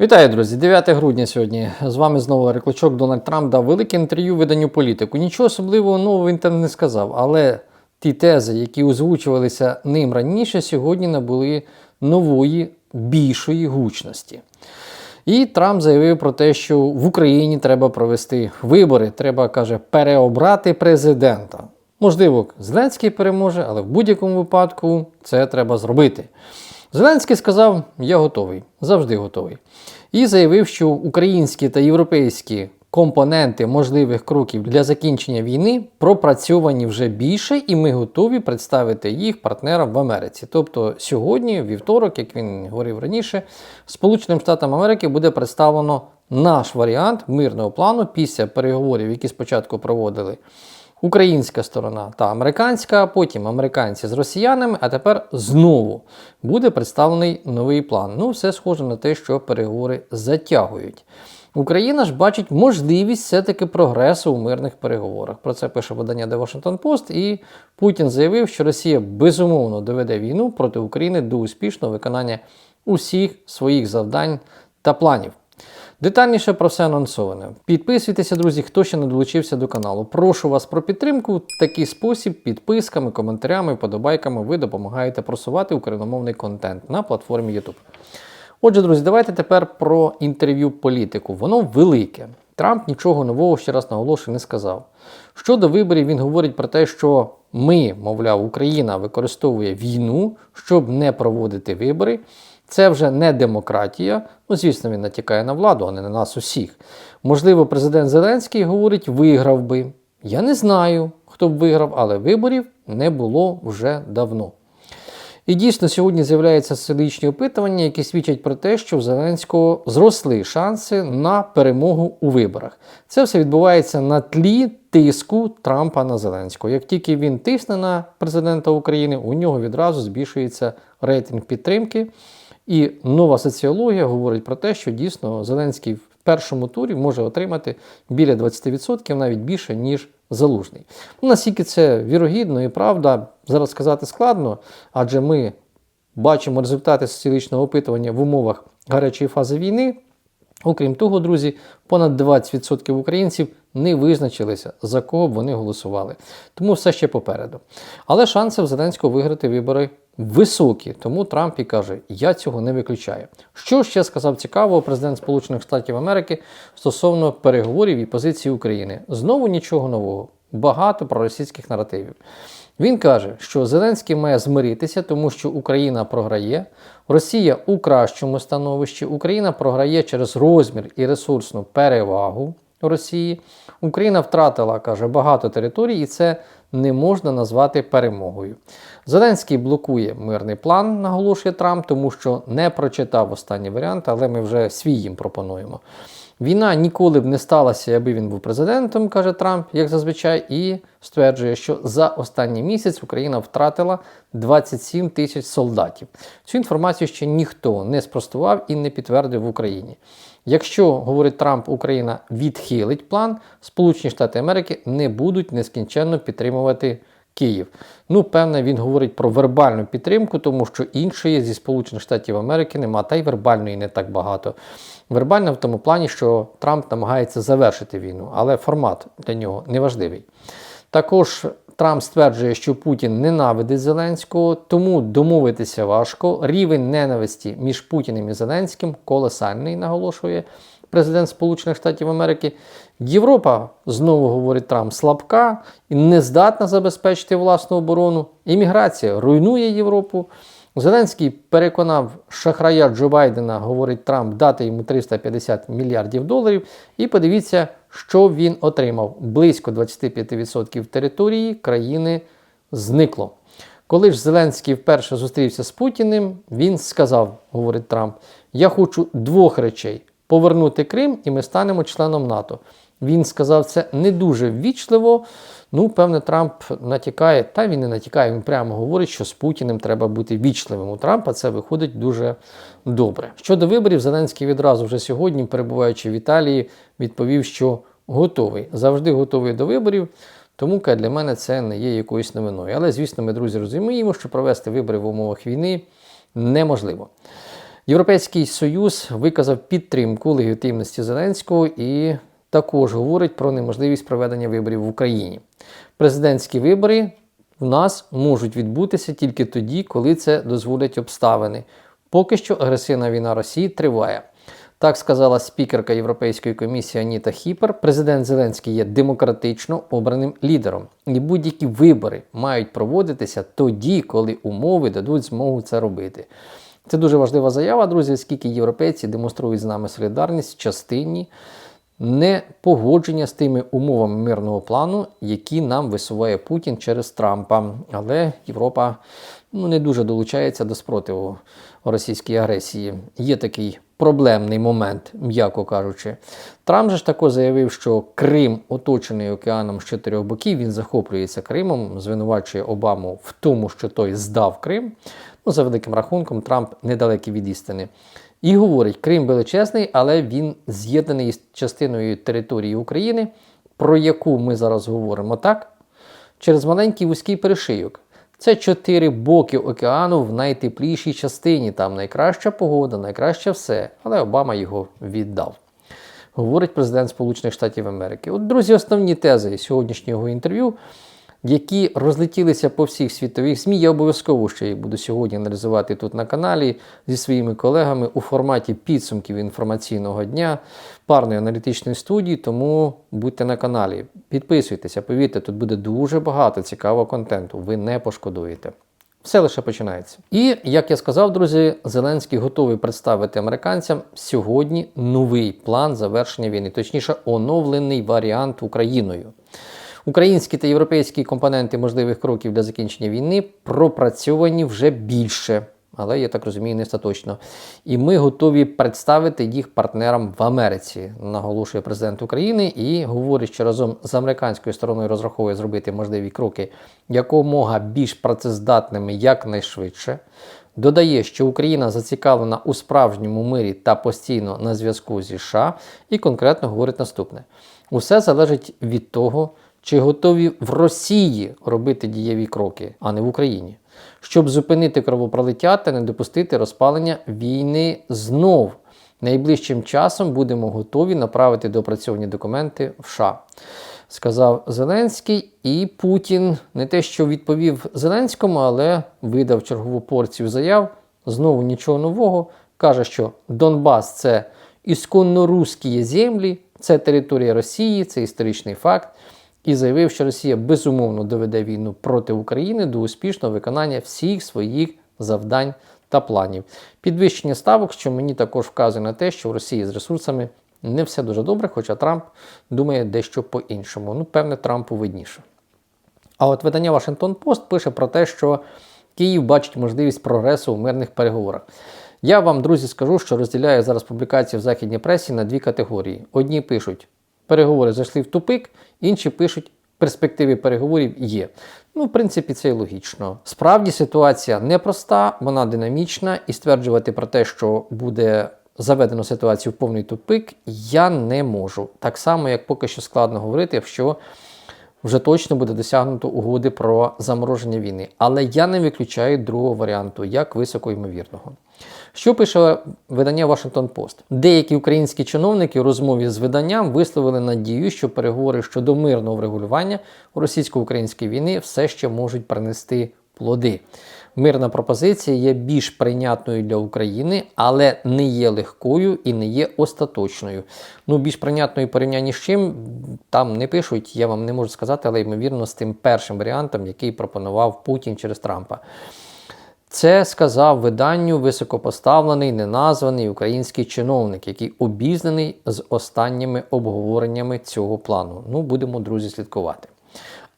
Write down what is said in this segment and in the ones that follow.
Вітаю, друзі! 9 грудня сьогодні. З вами знову Рекличок Дональд Трамп дав велике інтерв'ю виданню політику. Нічого особливого нового він там не сказав, але ті тези, які озвучувалися ним раніше, сьогодні набули нової, більшої гучності. І Трамп заявив про те, що в Україні треба провести вибори, треба, каже, переобрати президента. Можливо, Зеленський переможе, але в будь-якому випадку це треба зробити. Зеленський сказав: Я готовий, завжди готовий. І заявив, що українські та європейські компоненти можливих кроків для закінчення війни пропрацьовані вже більше, і ми готові представити їх партнерам в Америці. Тобто сьогодні, вівторок, як він говорив раніше, Сполученим Штатам Америки буде представлено наш варіант мирного плану після переговорів, які спочатку проводили українська сторона та американська, потім американці з росіянами, а тепер знову буде представлений новий план. Ну, все схоже на те, що переговори затягують. Україна ж бачить можливість все-таки прогресу у мирних переговорах. Про це пише видання The Washington Post, і Путін заявив, що Росія безумовно доведе війну проти України до успішного виконання усіх своїх завдань та планів. Детальніше про все анонсоване. Підписуйтеся, друзі, хто ще не долучився до каналу. Прошу вас про підтримку. В такий спосіб, підписками, коментарями, вподобайками ви допомагаєте просувати україномовний контент на платформі YouTube. Отже, друзі, давайте тепер про інтерв'ю політику. Воно велике. Трамп нічого нового ще раз наголошую не сказав. Щодо виборів, він говорить про те, що ми, мовляв, Україна використовує війну, щоб не проводити вибори. Це вже не демократія. Ну, звісно, він натякає на владу, а не на нас усіх. Можливо, президент Зеленський говорить, виграв би. Я не знаю, хто б виграв, але виборів не було вже давно. І дійсно сьогодні з'являються соціологічні опитування, які свідчать про те, що в Зеленського зросли шанси на перемогу у виборах. Це все відбувається на тлі тиску Трампа на Зеленського. Як тільки він тисне на президента України, у нього відразу збільшується рейтинг підтримки. І нова соціологія говорить про те, що дійсно Зеленський в першому турі може отримати біля 20%, навіть більше, ніж залужний. Ну, наскільки це вірогідно і правда, зараз сказати складно, адже ми бачимо результати соціологічного опитування в умовах гарячої фази війни. Окрім того, друзі, понад 20% українців не визначилися, за кого б вони голосували. Тому все ще попереду. Але шанси в Зеленського виграти вибори високі, тому Трамп і каже, я цього не виключаю. Що ще сказав цікавого президент Сполучених Штатів Америки стосовно переговорів і позиції України? Знову нічого нового, багато проросійських наративів. Він каже, що Зеленський має змиритися, тому що Україна програє, Росія у кращому становищі, Україна програє через розмір і ресурсну перевагу Росії. Україна втратила, каже, багато територій, і це не можна назвати перемогою. Зеленський блокує мирний план, наголошує Трамп, тому що не прочитав останній варіант, але ми вже свій їм пропонуємо. Війна ніколи б не сталася, аби він був президентом, каже Трамп, як зазвичай, і стверджує, що за останній місяць Україна втратила 27 тисяч солдатів. Цю інформацію ще ніхто не спростував і не підтвердив в Україні. Якщо, говорить Трамп, Україна відхилить план, Сполучені Штати Америки не будуть нескінченно підтримувати Київ. Ну, певне, він говорить про вербальну підтримку, тому що іншої зі Сполучених Штатів Америки нема, та й вербальної не так багато. Вербальна в тому плані, що Трамп намагається завершити війну, але формат для нього не важливий. Також Трамп стверджує, що Путін ненавидить Зеленського, тому домовитися важко. Рівень ненависті між Путіним і Зеленським колосальний, наголошує президент Сполучених Штатів Америки. Європа, знову говорить Трамп, слабка і не здатна забезпечити власну оборону. Імміграція руйнує Європу. Зеленський переконав шахрая Джо Байдена, говорить Трамп, дати йому 350 мільярдів доларів. І подивіться, що він отримав. Близько 25% території країни зникло. Коли ж Зеленський вперше зустрівся з Путіним, він сказав, говорить Трамп, я хочу двох речей: повернути Крим, і ми станемо членом НАТО. Він сказав це не дуже ввічливо. Ну, певне, Трамп натякає, та він не натякає, він прямо говорить, що з Путіним треба бути вічливим. У Трампа це виходить дуже добре. Щодо виборів, Зеленський відразу вже сьогодні, перебуваючи в Італії, відповів, що готовий, завжди готовий до виборів. Тому для мене це не є якоюсь новиною. Але, звісно, ми, друзі, розуміємо, що провести вибори в умовах війни неможливо. Європейський Союз виказав підтримку легітимності Зеленського і також говорить про неможливість проведення виборів в Україні. Президентські вибори в нас можуть відбутися тільки тоді, коли це дозволять обставини. Поки що агресивна війна Росії триває. Так сказала спікерка Європейської комісії Аніта Хіпер. Президент Зеленський є демократично обраним лідером, і будь-які вибори мають проводитися тоді, коли умови дадуть змогу це робити. Це дуже важлива заява, друзі, оскільки європейці демонструють з нами солідарність в частині непогодження з тими умовами мирного плану, які нам висуває Путін через Трампа. Але Європа ну, не дуже долучається до спротиву російській агресії. Є такий проблемний момент, м'яко кажучи. Трамп же ж також заявив, що Крим оточений океаном з чотирьох боків. Він захоплюється Кримом, звинувачує Обаму в тому, що той здав Крим. Ну, за великим рахунком, Трамп недалекий від істини. І говорить, Крим величезний, але він з'єднаний з частиною території України, про яку ми зараз говоримо так, через маленький вузький перешийок. Це чотири боки океану в найтеплішій частині. Там найкраща погода, найкраще все. Але Обама його віддав. Говорить президент Сполучених Штатів Америки. От, друзі, основні тези сьогоднішнього інтерв'ю, які розлетілися по всіх світових ЗМІ. Я обов'язково ще їх буду сьогодні аналізувати тут на каналі зі своїми колегами у форматі підсумків інформаційного дня парної аналітичної студії. Тому будьте на каналі, підписуйтеся, повірте, тут буде дуже багато цікавого контенту. Ви не пошкодуєте. Все лише починається. І як я сказав, друзі, Зеленський готовий представити американцям сьогодні новий план завершення війни, точніше, оновлений варіант Україною. Українські та європейські компоненти можливих кроків для закінчення війни пропрацьовані вже більше, але я так розумію, не остаточно. І ми готові представити їх партнерам в Америці, наголошує президент України і говорить, що разом з американською стороною розраховує зробити можливі кроки якомога більш працездатними якнайшвидше. Додає, що Україна зацікавлена у справжньому мирі та постійно на зв'язку зі США, і конкретно говорить наступне: усе залежить від того, чи готові в Росії робити дієві кроки, а не в Україні, щоб зупинити кровопролиття та не допустити розпалення війни знов. Найближчим часом будемо готові направити доопрацьовані документи в США. Сказав Зеленський, і Путін не те, що відповів Зеленському, але видав чергову порцію заяв. Знову нічого нового. Каже, що Донбас це ісконно русські землі, це територія Росії, це історичний факт і заявив, що Росія безумовно доведе війну проти України до успішного виконання всіх своїх завдань та планів. Підвищення ставок, що мені також вказує на те, що в Росії з ресурсами не все дуже добре, хоча Трамп думає дещо по-іншому. Ну, певне, Трампу видніше. А от видання Вашингтон Пост пише про те, що Київ бачить можливість прогресу у мирних переговорах. Я вам, друзі, скажу, що розділяю зараз публікації в західній пресі на дві категорії. Одні пишуть, переговори зайшли в тупик, інші пишуть, перспективи переговорів є. Ну, в принципі, це і логічно. Справді ситуація непроста, вона динамічна, і стверджувати про те, що буде заведено ситуацію в повний тупик, я не можу. Так само, як поки що складно говорити, що вже точно буде досягнуто угоди про замороження війни. Але я не виключаю другого варіанту, як високоймовірного. Що пише видання Washington Post? Деякі українські чиновники у розмові з виданням висловили надію, що переговори щодо мирного врегулювання російсько-української війни все ще можуть принести плоди. Мирна пропозиція є більш прийнятною для України, але не є легкою і не є остаточною. Ну, більш прийнятною порівнянні з чим там не пишуть, я вам не можу сказати, але ймовірно з тим першим варіантом, який пропонував Путін через Трампа. Це сказав виданню високопоставлений, неназваний український чиновник, який обізнаний з останніми обговореннями цього плану. Ну, будемо, друзі, слідкувати.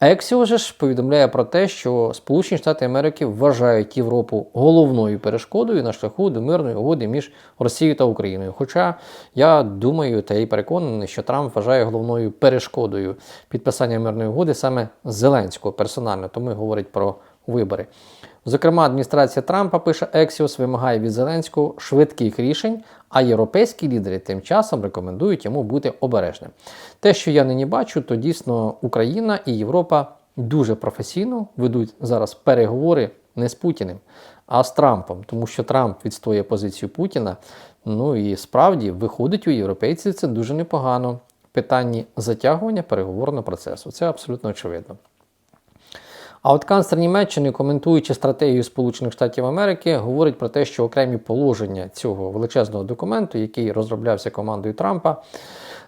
Ексіо ж повідомляє про те, що Сполучені Штати Америки вважають Європу головною перешкодою на шляху до мирної угоди між Росією та Україною. Хоча я думаю та й переконаний, що Трамп вважає головною перешкодою підписання мирної угоди саме Зеленського персонально, тому говорить про вибори. Зокрема, адміністрація Трампа пише Ексіос вимагає від Зеленського швидких рішень, а європейські лідери тим часом рекомендують йому бути обережним. Те, що я нині бачу, то дійсно Україна і Європа дуже професійно ведуть зараз переговори не з Путіним, а з Трампом, тому що Трамп відстоює позицію Путіна. Ну і справді виходить у європейців це дуже непогано в питанні затягування переговорного процесу. Це абсолютно очевидно. А от канцлер Німеччини, коментуючи стратегію Сполучених Штатів Америки, говорить про те, що окремі положення цього величезного документу, який розроблявся командою Трампа,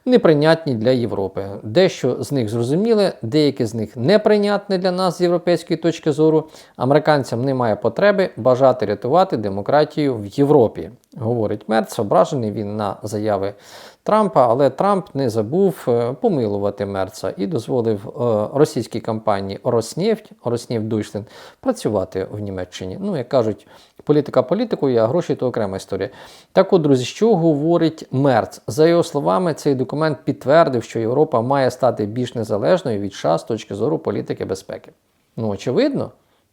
неприйнятні для Європи. Дещо з них зрозуміле, деякі з них неприйнятні для нас з європейської точки зору. Американцям немає потреби бажати рятувати демократію в Європі, говорить Мерц. Ображений він на заяви Трампа, але Трамп не забув е, помилувати Мерца і дозволив е, російській компанії Роснефть, Роснефть Deutschland працювати в Німеччині. Ну, як кажуть, політика політикою, а гроші то окрема історія. Так от, друзі, що говорить Мерц? За його словами, цей документ підтвердив, що Європа має стати більш незалежною від США з точки зору політики безпеки. Ну, очевидно,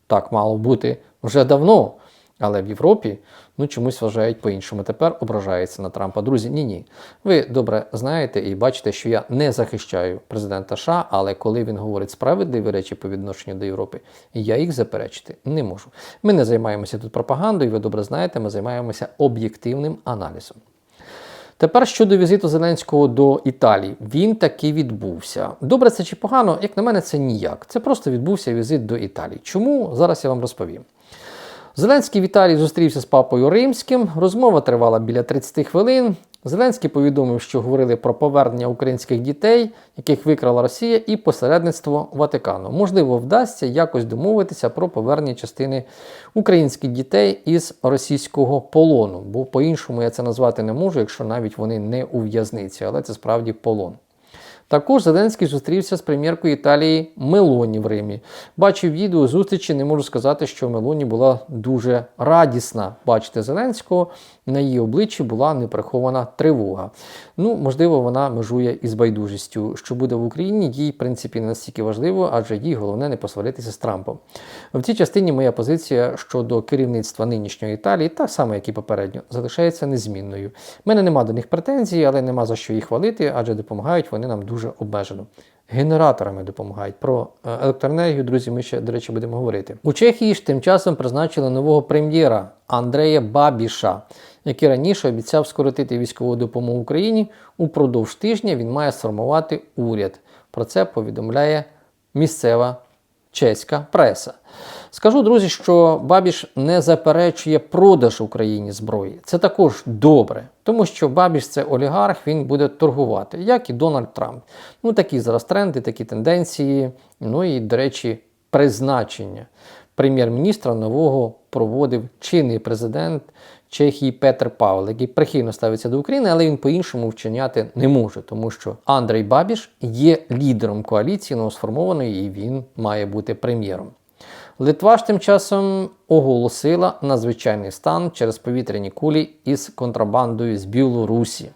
так мало бути вже давно. Але в Європі ну чомусь вважають по-іншому. Тепер ображаються на Трампа. Друзі, ні, ні. Ви добре знаєте і бачите, що я не захищаю президента США, але коли він говорить справедливі речі по відношенню до Європи, я їх заперечити не можу. Ми не займаємося тут пропагандою, ви добре знаєте, ми займаємося об'єктивним аналізом. Тепер щодо візиту Зеленського до Італії, він таки відбувся. Добре, це чи погано? Як на мене, це ніяк. Це просто відбувся візит до Італії. Чому зараз я вам розповім? Зеленський Віталій зустрівся з папою Римським. Розмова тривала біля 30 хвилин. Зеленський повідомив, що говорили про повернення українських дітей, яких викрала Росія, і посередництво Ватикану. Можливо, вдасться якось домовитися про повернення частини українських дітей із російського полону, бо по-іншому я це назвати не можу, якщо навіть вони не у в'язниці, але це справді полон. Також Зеленський зустрівся з прем'єркою Італії Мелоні в Римі. Бачив відео зустрічі, не можу сказати, що Мелоні була дуже радісна бачити Зеленського. На її обличчі була неприхована тривога. Ну, можливо, вона межує із байдужістю. Що буде в Україні, їй, в принципі, не настільки важливо, адже їй головне не посваритися з Трампом. В цій частині моя позиція щодо керівництва нинішньої Італії, та саме, як і попередньо, залишається незмінною. У мене нема до них претензій, але нема за що їх хвалити, адже допомагають вони нам дуже обмежено. Генераторами допомагають. Про е, електроенергію, друзі, ми ще, до речі, будемо говорити. У Чехії ж тим часом призначили нового прем'єра Андрея Бабіша, який раніше обіцяв скоротити військову допомогу Україні. Упродовж тижня він має сформувати уряд. Про це повідомляє місцева чеська преса. Скажу, друзі, що Бабіш не заперечує продаж Україні зброї. Це також добре, тому що Бабіш це олігарх, він буде торгувати, як і Дональд Трамп. Ну такі зараз тренди, такі тенденції. Ну і, до речі, призначення прем'єр-міністра нового проводив чинний президент Чехії Петр Павел, який прихильно ставиться до України, але він по-іншому вчиняти не може, тому що Андрей Бабіш є лідером коаліції новосформованої, і він має бути прем'єром. Литва ж тим часом оголосила надзвичайний стан через повітряні кулі із контрабандою з Білорусі.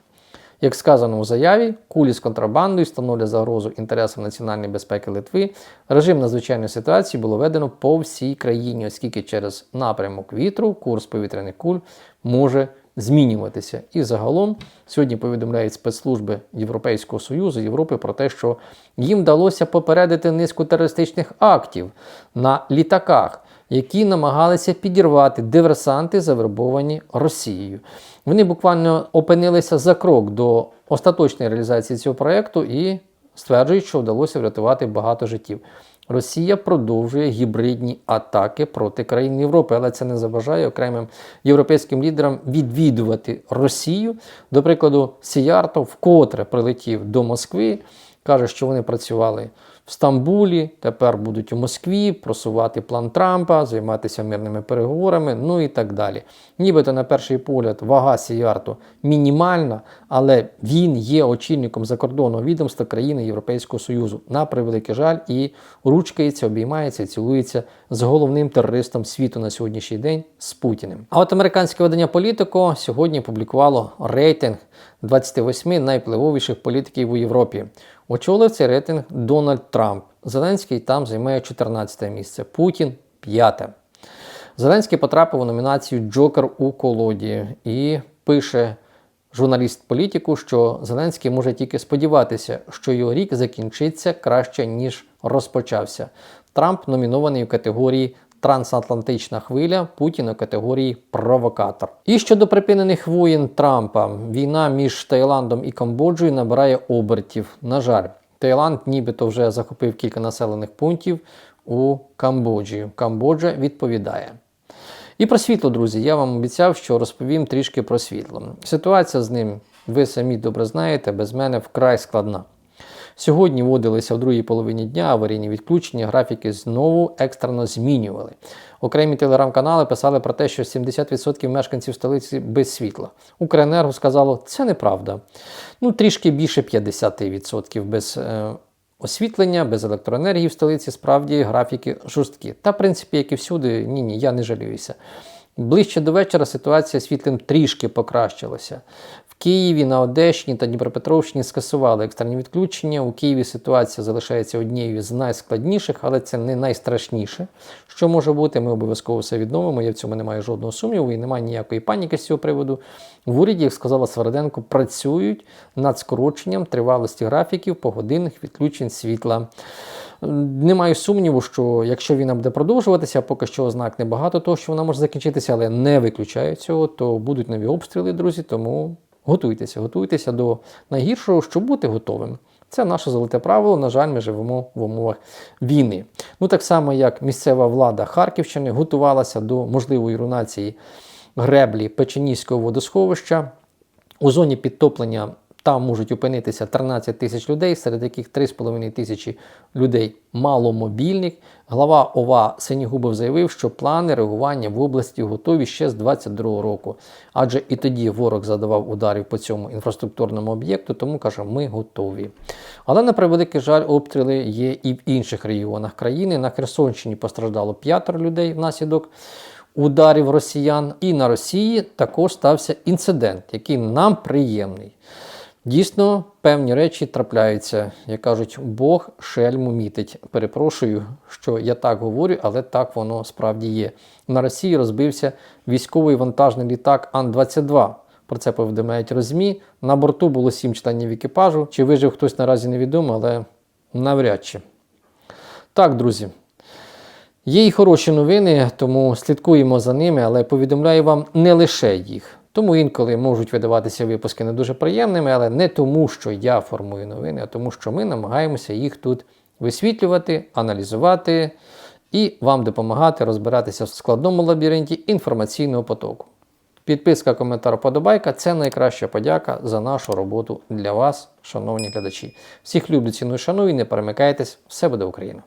Як сказано у заяві, кулі з контрабандою становлять загрозу інтересам національної безпеки Литви. Режим надзвичайної ситуації було введено по всій країні, оскільки через напрямок вітру курс повітряних куль може змінюватися. І загалом сьогодні повідомляють спецслужби Європейського Союзу Європи про те, що їм вдалося попередити низку терористичних актів на літаках. Які намагалися підірвати диверсанти, завербовані Росією. Вони буквально опинилися за крок до остаточної реалізації цього проєкту і стверджують, що вдалося врятувати багато життів. Росія продовжує гібридні атаки проти країн Європи, але це не заважає окремим європейським лідерам відвідувати Росію. До прикладу, Сіярто вкотре прилетів до Москви, каже, що вони працювали в Стамбулі, тепер будуть у Москві просувати план Трампа, займатися мирними переговорами, ну і так далі. Нібито, на перший погляд, вага Сіярту мінімальна, але він є очільником закордонного відомства країни Європейського Союзу. На превеликий жаль, і ручкається, обіймається, цілується з головним терористом світу на сьогоднішній день з Путіним. А от американське видання Політико сьогодні публікувало рейтинг 28 найвпливовіших політиків у Європі. Очолив цей рейтинг Дональд Трамп. Зеленський там займає 14 місце, Путін 5. Зеленський потрапив у номінацію Джокер у колоді і пише журналіст політику, що Зеленський може тільки сподіватися, що його рік закінчиться краще, ніж розпочався. Трамп номінований у категорії трансатлантична хвиля Путін у категорії провокатор. І щодо припинених воєн Трампа, війна між Таїландом і Камбоджею набирає обертів. На жаль, Таїланд нібито вже захопив кілька населених пунктів у Камбоджі. Камбоджа відповідає. І про світло, друзі, я вам обіцяв, що розповім трішки про світло. Ситуація з ним, ви самі добре знаєте, без мене вкрай складна. Сьогодні вводилися в другій половині дня аварійні відключення, графіки знову екстрено змінювали. Окремі телеграм-канали писали про те, що 70% мешканців столиці без світла. Укренерго сказало, це неправда. Ну, трішки більше 50% без е, освітлення, без електроенергії в столиці справді графіки жорсткі. Та, в принципі, як і всюди, ні, ні, я не жалююся. Ближче до вечора ситуація з світлом трішки покращилася. Києві, на Одещині та Дніпропетровщині скасували екстрені відключення. У Києві ситуація залишається однією з найскладніших, але це не найстрашніше, що може бути. Ми обов'язково все відновимо. Я в цьому не маю жодного сумніву і немає ніякої паніки з цього приводу. В уряді, як сказала Свириденко, працюють над скороченням тривалості графіків погодинних відключень світла. Не маю сумніву, що якщо війна буде продовжуватися, поки що ознак небагато того, що вона може закінчитися, але не виключаю цього, то будуть нові обстріли, друзі. Тому готуйтеся, готуйтеся до найгіршого, щоб бути готовим. Це наше золоте правило. На жаль, ми живемо в умовах війни. Ну так само, як місцева влада Харківщини готувалася до можливої рунації греблі Печеніського водосховища. У зоні підтоплення там можуть опинитися 13 тисяч людей, серед яких 3,5 тисячі людей маломобільних. Глава ОВА Синігубов заявив, що плани реагування в області готові ще з 2022 року. Адже і тоді ворог задавав ударів по цьому інфраструктурному об'єкту, тому каже, ми готові. Але на превеликий жаль, обстріли є і в інших регіонах країни. На Херсонщині постраждало п'ятеро людей внаслідок ударів росіян. І на Росії також стався інцидент, який нам приємний. Дійсно, певні речі трапляються. Як кажуть, Бог шельму мітить. Перепрошую, що я так говорю, але так воно справді є. На Росії розбився військовий вантажний літак Ан-22. Про це повідомляють розмі. На борту було сім членів екіпажу. Чи вижив хтось наразі невідомо, але навряд чи. Так, друзі. Є і хороші новини, тому слідкуємо за ними, але повідомляю вам не лише їх. Тому інколи можуть видаватися випуски не дуже приємними, але не тому, що я формую новини, а тому, що ми намагаємося їх тут висвітлювати, аналізувати і вам допомагати розбиратися в складному лабіринті інформаційного потоку. Підписка, коментар, подобайка це найкраща подяка за нашу роботу для вас, шановні глядачі. Всіх люблю, ціную, шаную, не перемикайтесь, все буде Україна!